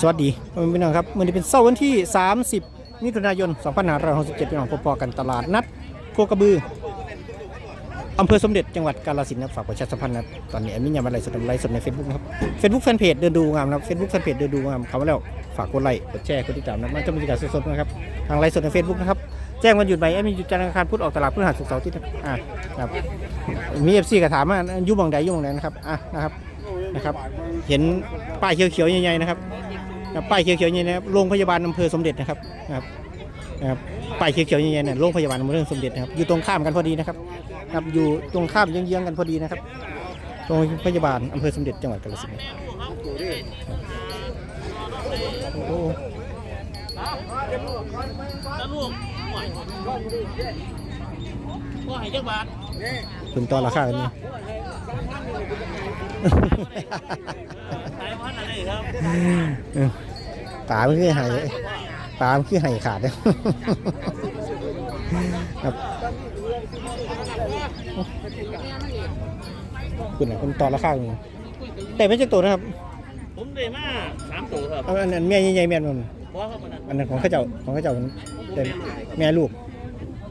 สวัสดีพี่น้องครับวันนี้เป็นเสาร์วันที่ 30มิถุนายน 2567พี่น้องพบกันตลาดนัดโคกระบืออำเภอสมเด็จจังหวัดกาฬสินธุ์นะฝากประชาสัมพันธ์นะตอนนี้แอดมินยามาไลฟ์สดไลฟ์สดใน Facebook นะครับ Facebook แฟนเพจเดินดูงามนะครับ Facebook แฟนเพจเดินดูงามคำว่าแล้วฝากกดไลค์กดแชร์กดติดตามนะมันจะมีบรรยากาศสดๆนะครับทางไลฟ์สดใน Facebook นะครับแจ้งวันหยุดใหมแอมินหยุดจันทร์อังคารพุธออกตลาดพฤหัสศุกร์เสาร์อาทิตย์นอ่าครับมี FC ก็ถามว่ายุบองใดยุบองใดนะครับอะนะครับนะครับ เห็นป้ายเขียวๆใหญ่ๆนะครับ ป้ายเขียวๆใหญ่ๆนะครับโรงพยาบาลอำเภอสมเด็จนะครับนะครับนะครับป้ายเขียวๆใหญ่ๆเนี่ยโรงพยาบาลอำเภอสมเด็จนะครับอยู่ตรงข้ามกันพอดีนะครับครับอยู่ตรงข้ามเยื้องๆกันพอดีนะครับโรงพยาบาลอำเภอสมเด็จจังหวัดกาฬสินธุ์โอ้โหตะลูกหน่อยก็ให้จักบาทคุณต่อราคากันนี่ขายพันอะไรครับเออ ปลามันคือไห้ปลามันคือไห้ขาดเลยครับคุณนะคุณต่อราคากันนี่แต่ไม่ใช่ตัวนะครับ ผมได้มาสามตัวครับเอาอันนั้นแม่ใหญ่ๆแม่นมันเพราะเขาเป็นอันนั้นของข้าเจ้าของข้าเจ้ามันเป็นแม่ลูก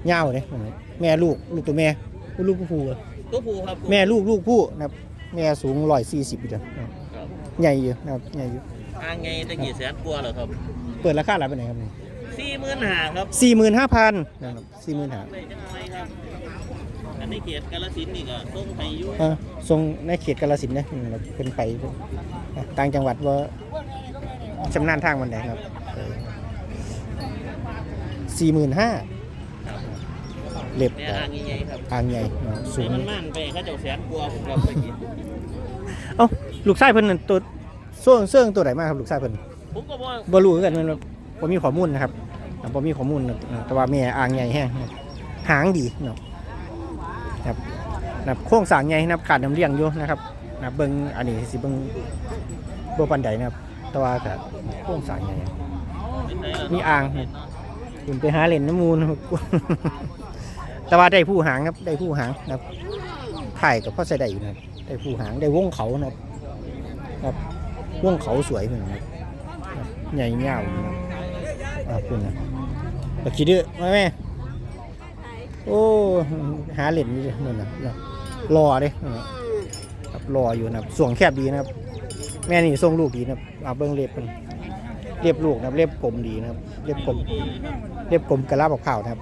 เงาวเนี่ยแม่ลูกลูกตัวแม่ลูกผู้ผู้อะตัวผู้ครับแม่ลูกลูกผู้นะครับ แม่สูงร้อยสี่สิบอยู่เดียวครับใหญ่อยู่นะครับใหญ่อยู่ อ่างไงตะกี้แสนกว่าเหรอครับเปิดราคาอะไรไปไหนครับสี่หมื่นห้าครับสี่หมื่นห้าพันนะครับสี่หมื่นห้าได้จังไรครับ อันนี้เกียรติกาลสินธุ์นี่ก็ส่งไปอยู่เออทรงในเขตกาฬสินธุ์นะอืมเป็นไปต่างจังหวัดว่าชำนาญทางมันไหนครับสี่หมื่นห้าเล็บแม่อ่างใหญ่ๆครับอ่างใหญ่เนาะสูสูงงมันมั่นไปเขาเจ้าแสนกว่าผมครับตะกี้เอ้าลูกชายเพิ่นนั่นตัวเสื่องเสื่องตัวไหนมากครับลูกชายเพิ่นผมก็ว่าบ่รู้คือกันมันบ่มีข้อมูลนะครับอ่าบ่มีข้อมูลนะแต่ว่าแม่อ่างใหญ่แฮงนะครับหางดีเนาะครับนะครับโครงสร้างใหญ่นะครับขาดน้ำเลี้ยงอยู่นะครับนะครับเบิ่งอันนี้สิเบิ่งบ่ปานใดนะครับแต่ว่าก็โครงสร้างใหญ่เป็นไรล่ะมีอ่างครับคุณไปหาเล่นน้ำมูลนะครับแต่ว่าได้ผู้หางครับได้ผู้หางนะครับถ่ายกับพ่อใส่ได้อยู่นะครับได้ผู้หางได้วงเขานะครับ ครับวงเขาสวยเหมือนกันใหญ่เงาวนะครับอ่าคุณนะตะกี้ดื้อมาแม่โอ้หาเล่นอยู่เลยนั่นนะนรอเด้นั่นน่ะครับรออยู่นะส่วงแคบดีนะครับ แม่นี่ทรงลูกดีนะครับเอาเบิ้งเล็บเป็นเรียบลูกนะเรียบกลมดีนะครับเรียบกลมเรียบกลมกระลาบอกข่าวนะครับ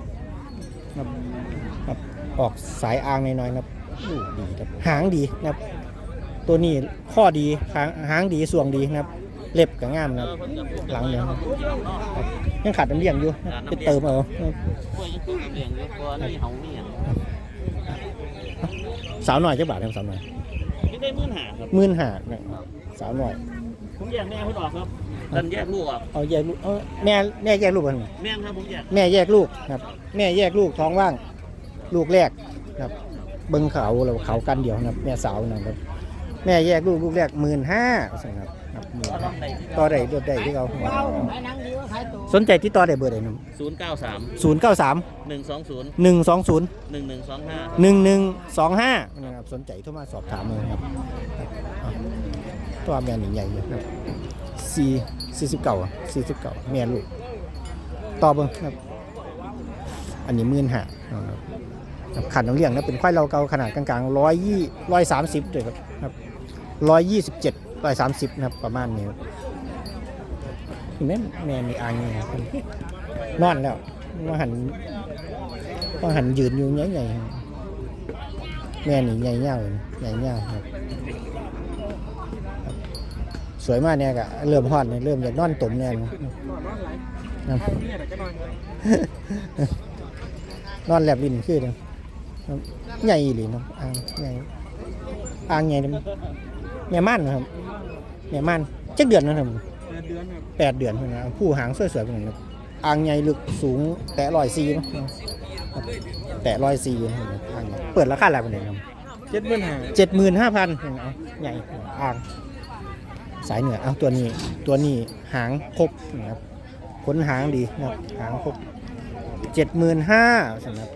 ครับออกสายอางน้อยๆนะครับลูดีครับหางดีนะครับ ตัวนี้ข้อดีหางหางดีส่วงดีนะครับ เล็บก็งามนะครับ หลังเนี่ยครับครับยังขาดน้ำเลี้ยงอยู่ไปเติมเอาครับกล้วยยังคือเลี้ยงอยู่กว่านี่เฮานี่อะสาวหน่อยจักบาทครับสาวหน่อยไม่ได้หมื่นห้าครับหมื่นห้าสาวหน่อยผมแยกแม่เพิ่นออกครับดันแยกลูกออกเอาแยกลูกเอาแม่แม่แยกลูกกันแม่นครับผมแยกแม่แยกลูกครับ แม่แยกลูกท้องว่าง ลูกแรกครับ เบิ้งเขาเราเขากันเดียวนะครับ แม่สาวนะครับ แม่แยกลูกลูกแรกหมื่นห้าครับครับหมื่นก็ลห้าองได้ที่ต่อได้รถได้ที่เขาสนใจที่ต่อได้เบอร์ใดนะศูนย์เก้าสามศูนย์เก้าสามหนึ่งสองศูนย์หนึ่งสองศูนย์หนึ่งหนึ่งสองห้าหนึ่งหนึ่งสองห้านะครับสนใจโทรมาสอบถามเลยครับครับอะตัวแม่หนึ่งใหญ่อยู่ครับสี่สี่สิบเก้าสี่สิบเก้าแม่ลูกต่อเบิ้งครับอันนี้หมื่นห้าครับครับขันน้ำเลี้ยงนะเป็นควายเราเกาขนาดกลางๆร้อยยี่ร้อยสามสิบเลยครับค ร้อยยี่สิบเจ็ดร้อยสามสิบนะครับประมาณนี้แม่แม่มีอ่างนี่ครับนอนแล้วมาหันมาหันยืนอยู่ใหญ่ๆแม่นี่ใหญ่เงาใหญ่เงาครับ สวยมากเนี่ยกะเริ่มฮอดเนี่ยเริ่มอยากนอนตุ่มเนี่ยนอนแลบลิ้นคือเด้อครับใหญ่อีหลีเนาะอ่างใหญ่อ่างใหญ่เด้อ แม่ม่านนะครับแม่ม่านจักเดือนนะครับแปดเดือนพุ่นนะผู้หางสวยๆเป็นนะครับอ่างใหญ่ลึกสูงแตะร้อยซีเนาะครับแตะร้อยซีอยู่นะครับอ่างใหญ่เปิดราคาอะไรเป็นไงครับเจ็ดหมื่นห้าเจ็ดหมื่นห้าพันเอาใหญ่อ่างสายเหนือเอาตัวนี้ตัวนี้หางครบนะครับขนหางดีนะครับหางครบเจ็ดหมื่นห้าสำหรับ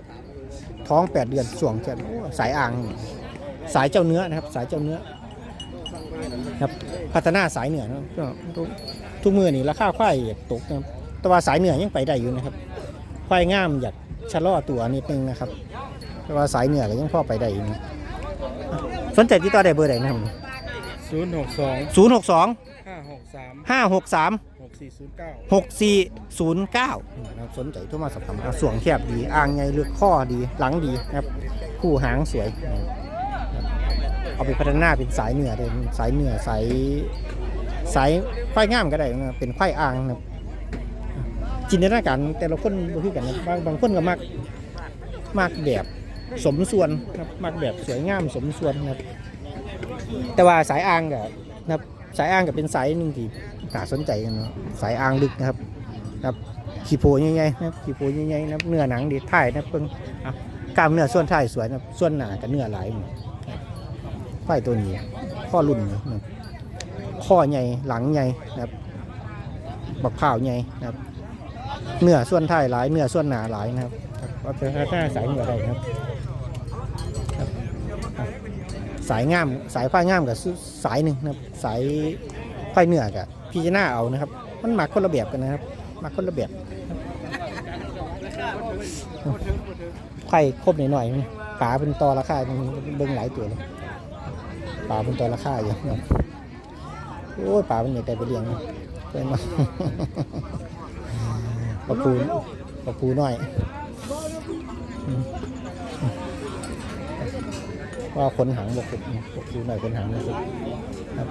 ท้องแปดเดือนส่วงจะสายอ่าง สายเจ้าเนื้อนะครับ สายเจ้าเนื้อ ครับพัฒนาสายเหนือเนาะก็ทุกทุกมือนี่ราคาควายอยากตกนะครับแต่ว่าสายเหนือยังไปได้อยู่นะครับควายงามอยากชะลอตัวนิดนึงนะครับ แต่ว่าสายเหนือก็ยังพอไปได้อยู่นะสนใจที่ต่อได้เบอร์ไหนนะครับศูนย์หกสองศูนย์หกสองห้าหกสามห้าหกสามหกสี่ศูนย์เก้าหกสี่ศูนย์เก้านะครับสนใจโทรมาสอบถามเอาส่วงแคบดี อ่างไงเลือกข้อดีหลังดีนะครับคู่หางสวยนะครับ เอาไปพัฒนาเป็นสายเหนือเลยสายเหนือสายสายควายงามก็ได้นะเป็นควายอ่างนะจินตนาการแต่ละคนบ่คือกันนะบางบางคนก็มักมักแบบสมส่วนนะครับมักแบบสวยงามสมส่วนนะครับแต่ว่าสายอ่างก็นะครับสายอ่างก็เป็นสายหนึ่งที่น่าสนใจกันเนาะสายอ่างลึกนะครับครับขี้โพใหญ่ๆนะครับขี้โพใหญ่ๆนะครับเนื้อหนังดีถ่ายนะเพิ่งกล้ามเนื้อส่วนท้ายสวยนะส่วนหนากับเนื้อหลาย ควายตัวนี้ข้อรุ่นนะข้อใหญ่หลังใหญ่นะครับบักข้าวใหญ่นะครับเนื้อส่วนท้ายหลายเนื้อส่วนหนาหลายนะครับว่าเป็นหน้าสายเหนือได้นะครับ สายงามสายควายงามกับสายหนึ่งนะครับ สายไฟเหนือกับพี่จะหน้าเอานะครับ มันหมักคนละแบบกันนะครับหมักคนละแบบไข่ครบหน่อยๆมั้ยปลาเป็นตอราคามันเบิ่งหลายตัวเลย ปลาเป็นตอราคาอยู่โอ้ยปลาเป็นใหญ่แต่ไปเลี้ยงเพื่อนมาปลาปูปลาปูน้อยว่าคนหางบกบปลาปูหน่อยคนหางบกบครับ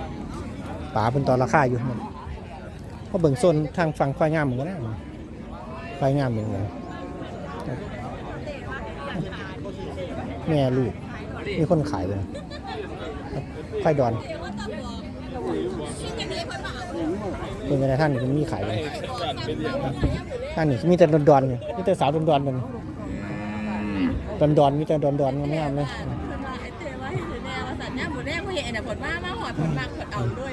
ป่าเป็นตอนราคาอยู่มันเพราะเบิ่งโซนทางฝั่งควายงามเหมือนกันนะควายงามเหมือนกันแม่ลูกมีคนขายเลย ครับควายดอนเป็นไงนะท่านนี่มันมีขายเลยท่านนี่มีแต่ดอนดอนๆเนี่ยมีแต่สาวดอนดอนๆมันดอนดอนๆมีแต่ดอนดอนๆงามๆเลยเพิ่นว่าไอ้เตว่าเห็นแนวว่าสัตว์เนี่ยหมูแดงบ่เห็นอันน่ะผลมามาหอดผลมากผลเอาด้วย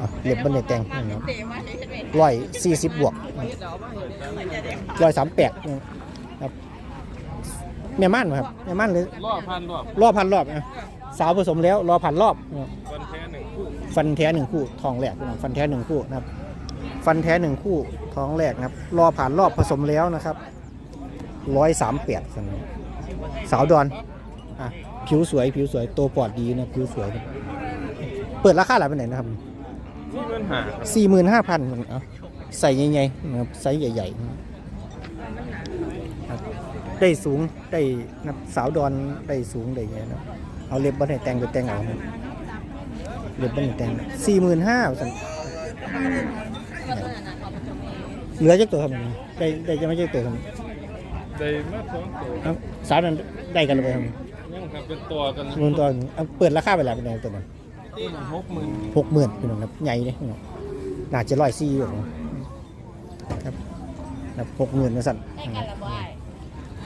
อะเล็บบันเดแต่งนะครับเตว่าเห็นไหมร้อยสี่สิบบวกร้อยสามแปดครับแม่ม่านครับแม่ม่านเลยรอบพันรอบรอบพันรอบนะ สาวผสมแล้วรอพันรอบนะครับวันแท้หนึ่งคู่ฟันแท้หนึ่งคู่ทองแหลกนะครับฟันแท้หนึ่งคู่นะครับ ฟันแท้หนึ่งคู่ท้องแหลกนะครับ รอผ่านรอบผสมแล้วนะครับร้อยสามแปดสาวดอนอะผิวสวย ผิวสวยตัวปอดดีนะผิวสวยนะเปิดราคาหลายไปไหนนะครับที่ปัญหาครับสี่หมื่นห้าพันเอาใส่ใหญ่ๆนะครับไซส์ใหญ่ๆนะครับได้สูงได้นะครับสาวดอนได้สูงได้ใหญ่นะ เอาเล็บบันให้แต่งไปแต่งเอาครับเล็บบันให้แต่งสี่หมื่นห้าเหลือจักตัวครับได้ได้จะไม่ใช่ตัวครับได้มาสองตัวเอาสาวนั้นได้กันหรือเปล่าครับยังครับเป็นตัวกันรวมตัวเอาเปิดราคาไปแล้วเป็นไงตัวนั้นหกหมื่นหกหมื่นพี่น้องครับใหญ่เลยพี่น้องน่าจะร้อยสี่อยู่นะครับครับหกหมื่นนะสันได้กันละบ่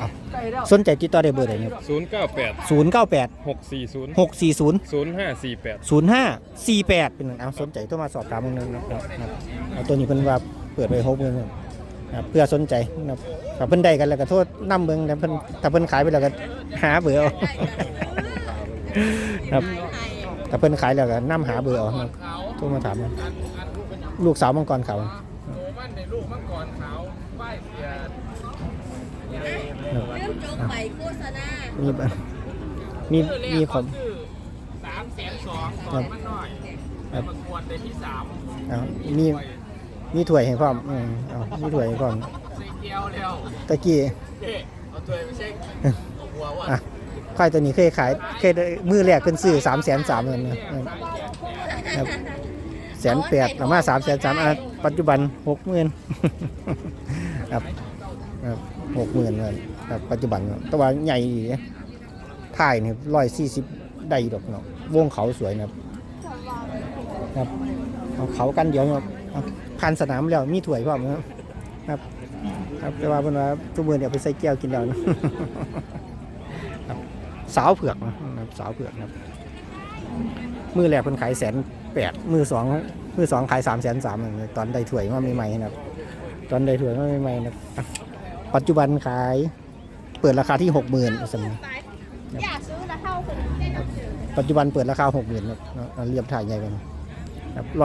ไอ้สนใจติดต่อได้เบอร์ไหนครับศูนย์เก้าแปดศูนย์เก้าแปดหกสี่ศูนย์หกสี่ศูนย์ศูนย์ห้าสี่แปดศูนย์ห้าสี่แปดเป็นเอาสนใจโทรมาสอบถามมึงนะครับครับเอาตัวนี้เพิ่นว่าเปิดไปหกหมื่นครับเพื่อสนใจนะครับถ้าเพิ่นได้กันแล้วก็โทษนํเบิ่งแต่เพิ่นถ้าเพิ่นขายไปแล้วก็หาเบอร์เอาครับถ้าเพิ่นขายแล้วก็นํหาเบอร์เอานะครับโทรมาถามเอาลูกสาวมังกรเขาวมันในลูกมังกรขาวไหว้เสีย เริ่มจบไปโฆษณามีบมีมีผมสามแสนสองครับมันน่อยครับมันควรในที่สามเอามีมีถ้วยให้พร้อมอืมเอามีถ้วยให้พร้อมเกียวแล้วตะกี้เอาตัวยไปเช็คหัวว่าอะควายตัวนี้เคยขายเคยมือแรกเป็นซื้อสามแสนสามเงินนะครับแสนแปดประมาสามแสนสามปัจจุบันหกหมื่นครับครับ หกหมื่นเงินครับปัจจุบันเนาะแตัวาใหญ่ดีนะถ่ายนี่ร้อยสี่สิบได้ดอกเนาะวงเขาสวยนะครับครับเอาเขากันเดียวเนาะเอาพันสนามแล้วมีถ้วยพร้อมครับครับ ครับแต่ว่าเพิ่นว่าทุกมื้อเนี่ยเอาไปใส่แก้วกินแล้วนะครับสาวเผือกนะครับสาวเผือกนะครับมือแรกเพิ่นขายแสนแปดมือสองมือสองขายสามแสนสามตอนได้ถ้วยมาใหม่ๆนะครับ ตอนได้ถ้วยมาใหม่ๆนะครับอะ ปัจจุบันขายเปิดราคาที่หกหมื่นสมอยากซื้อนะเท่าคนปัจจุบันเปิดราคาหกหมื่นครับเนาะเรียบถ่ายใหญ่กันครับร้อย